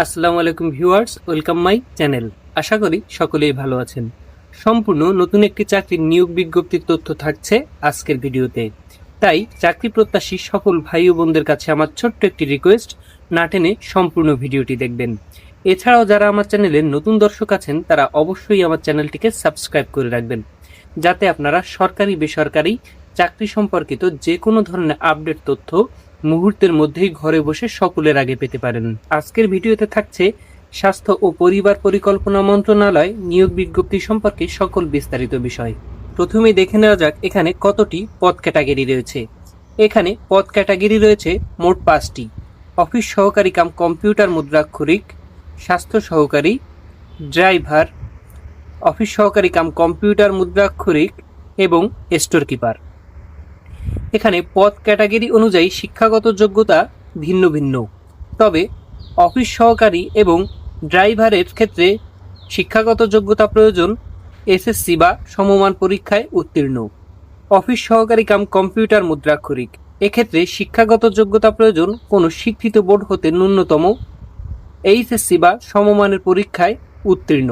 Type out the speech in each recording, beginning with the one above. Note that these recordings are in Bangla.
আসসালামু আলাইকুম ভিউয়ার্স, ওয়েলকাম মাই চ্যানেল। আশা করি সকলেই ভালো আছেন। সম্পূর্ণ নতুন একটি চাকরির নিয়োগ বিজ্ঞপ্তির তথ্য থাকছে আজকের ভিডিওতে। তাই চাকরি প্রত্যাশী সকল ভাই ও বোনদের কাছে আমার ছোট্ট একটি রিকোয়েস্ট না টেনে সম্পূর্ণ ভিডিওটি দেখবেন। এছাড়াও যারা আমার চ্যানেলের নতুন দর্শক আছেন, তারা অবশ্যই আমার চ্যানেলটিকে সাবস্ক্রাইব করে রাখবেন। যাতে আপনারা সরকারি বেসরকারি চাকরি সম্পর্কিত যে কোনো ধরনের আপডেট তথ্য মুহূর্তের মধ্যেই ঘরে বসে সকলের আগে পেতে পারেন। আজকের ভিডিওতে থাকছে স্বাস্থ্য ও পরিবার পরিকল্পনা মন্ত্রণালয় নিয়োগ বিজ্ঞপ্তি সম্পর্কে সকল বিস্তারিত বিষয়। প্রথমে দেখে নেওয়া যাক এখানে কতটি পদ ক্যাটাগরি রয়েছে। এখানে পদ ক্যাটাগরি রয়েছে মোট পাঁচটি। অফিস সহকারী কাম কম্পিউটার মুদ্রাক্ষরিক, স্বাস্থ্য সহকারী, ড্রাইভার, অফিস সহকারী কাম কম্পিউটার মুদ্রাক্ষরিক এবং স্টোর কিপার এখানে পদ ক্যাটাগরি অনুযায়ী শিক্ষাগত যোগ্যতা ভিন্ন ভিন্ন। তবে অফিস সহকারী এবং ড্রাইভারের ক্ষেত্রে শিক্ষাগত যোগ্যতা প্রয়োজন, এসএসসি বা সমমান পরীক্ষায় উত্তীর্ণ। অফিস সহকারী কাম কম্পিউটার মুদ্রাক্ষরিক। এক্ষেত্রে শিক্ষাগত যোগ্যতা প্রয়োজন কোনো শিক্ষিত বোর্ড হতে ন্যূনতম এইচএসসি বা সমমানের পরীক্ষায় উত্তীর্ণ।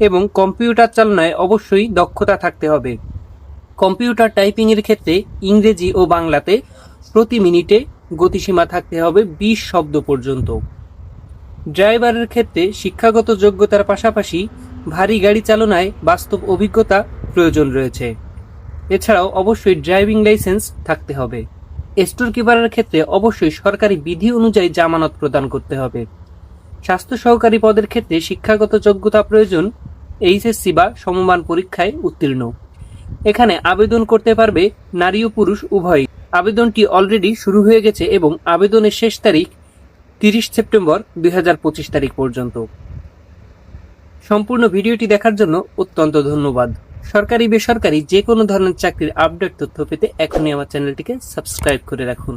এবং কম্পিউটার চালনায় অবশ্যই দক্ষতা থাকতে হবে। কম্পিউটার টাইপিংয়ের ক্ষেত্রে ইংরেজি ও বাংলাতে প্রতি মিনিটে গতিসীমা থাকতে হবে বিশ শব্দ পর্যন্ত। ড্রাইভারের ক্ষেত্রে শিক্ষাগত যোগ্যতার পাশাপাশি ভারী গাড়ি চালনায় বাস্তব অভিজ্ঞতা প্রয়োজন রয়েছে। এছাড়াও অবশ্যই ড্রাইভিং লাইসেন্স থাকতে হবে। স্টোর কিপারের ক্ষেত্রে অবশ্যই সরকারি বিধি অনুযায়ী জামানত প্রদান করতে হবে। স্বাস্থ্য সহকারী পদের ক্ষেত্রে শিক্ষাগত যোগ্যতা প্রয়োজন, এইচএসসি বা সমমান পরীক্ষায় উত্তীর্ণ। এখানে আবেদন করতে পারবে নারী ও পুরুষ উভয়ই। আবেদনটি অলরেডি শুরু হয়ে গেছে এবং আবেদনের শেষ তারিখ তিরিশ সেপ্টেম্বর দুই হাজার পঁচিশ তারিখ পর্যন্ত। সম্পূর্ণ ভিডিওটি দেখার জন্য অত্যন্ত ধন্যবাদ। সরকারি, বেসরকারি যে কোনো ধরনের চাকরির আপডেট তথ্য পেতে এখনই আমার চ্যানেলটিকে সাবস্ক্রাইব করে রাখুন।